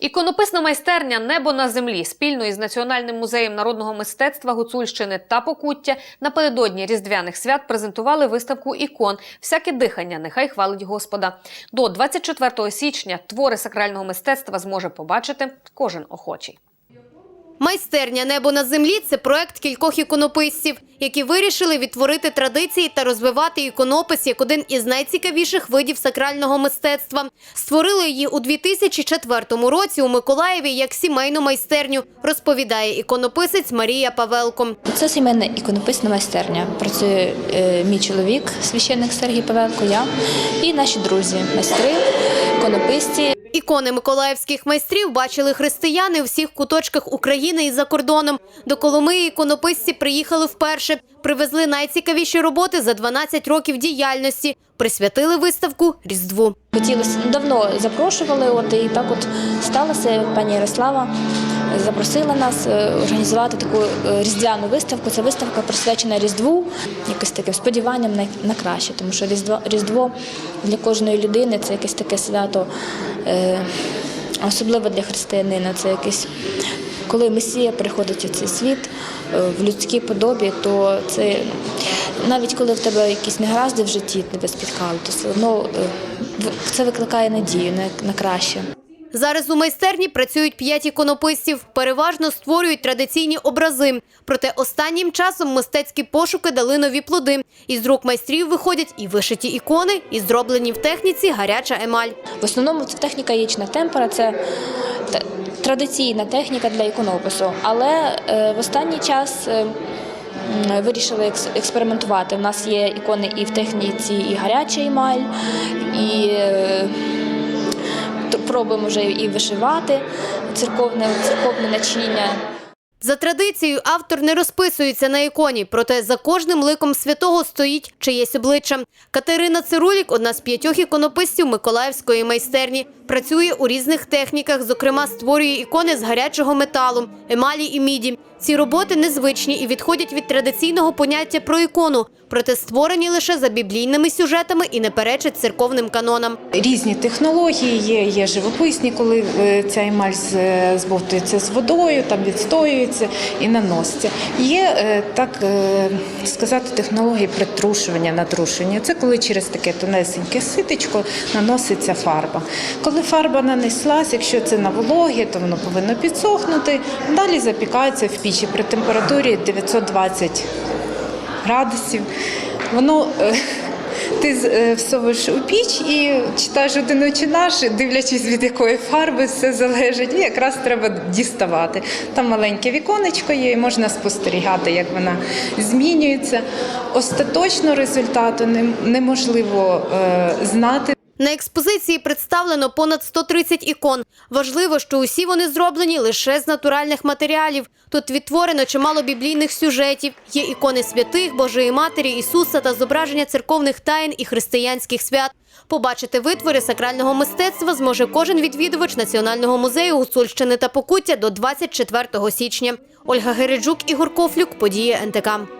Іконописна майстерня Небо на землі спільно із Національним музеєм народного мистецтва Гуцульщини та Покуття напередодні різдвяних свят презентували виставку ікон Всяке дихання, нехай хвалить Господа. До 24 січня твори сакрального мистецтва зможе побачити кожен охочий. Майстерня Небо на землі це проект кількох іконописців, які вирішили відтворити традиції та розвивати іконопис як один із найцікавіших видів сакрального мистецтва. Створили її у 2004 році у Миколаєві як сімейну майстерню, розповідає іконописець Марія Павелко. Це сімейна іконописна майстерня. Працює е, мій чоловік, священник Сергій Павелко, я і наші друзі, майстри, іконописці. Ікони миколаївських майстрів бачили християни у всіх куточках України і за кордоном. До Коломиї іконописці приїхали вперше. Привезли найцікавіші роботи за 12 років діяльності. Присвятили виставку Різдву. Хотілося давно запрошували, от і так от сталося. Пані Ярослава запросила нас е, організувати таку е, різдвяну виставку. Це виставка присвячена Різдву, якось таким сподіванням на, на краще, тому що Різдво, Різдво для кожної людини це якесь таке свято, е, особливо для християнина. Це якесь коли Месія приходить у цей світ е, в людській подобі, то це навіть коли в тебе якісь негаразди в житті тебе спіткали, то все одно е, це викликає надію на, краще. Зараз у майстерні працюють п'ять іконописців. Переважно створюють традиційні образи. Проте останнім часом мистецькі пошуки дали нові плоди. Із рук майстрів виходять і вишиті ікони, і зроблені в техніці гаряча емаль. В основному це техніка яєчна темпера, це традиційна техніка для іконопису. Але е, в останній час е, вирішили екс- експериментувати. У нас є ікони і в техніці, і гаряча емаль, і е, пробуємо вже і вишивати церковне, церковне начиння. За традицією автор не розписується на іконі, проте за кожним ликом святого стоїть чиєсь обличчя. Катерина Цирулік – одна з п'ятьох іконописців Миколаївської майстерні. Працює у різних техніках, зокрема створює ікони з гарячого металу, емалі і міді. Ці роботи незвичні і відходять від традиційного поняття про ікону, проте створені лише за біблійними сюжетами і не перечать церковним канонам. Різні технології є, є живописні, коли е, ця емаль е, збовтується з водою, там відстоюється і наноситься. Є е, так сказати технології притрушування, натрушення. Це коли через таке тонесеньке ситечко наноситься фарба. Коли фарба нанеслась, якщо це на вологі, то воно повинно підсохнути. Далі запікається в пічі при температурі 920 градусів. Воно е, ти е, всовуєш у піч і читаєш один очі наш, дивлячись від якої фарби все залежить. І якраз треба діставати. Там маленьке віконечко є, і можна спостерігати, як вона змінюється. Остаточно результату неможливо е, знати. На експозиції представлено понад 130 ікон. Важливо, що усі вони зроблені лише з натуральних матеріалів. Тут відтворено чимало біблійних сюжетів. Є ікони святих, Божої Матері, Ісуса та зображення церковних таїн і християнських свят. Побачити витвори сакрального мистецтва зможе кожен відвідувач Національного музею Гуцульщини та Покуття до 24 січня. Ольга Гереджук, Ігор Кофлюк, події НТК.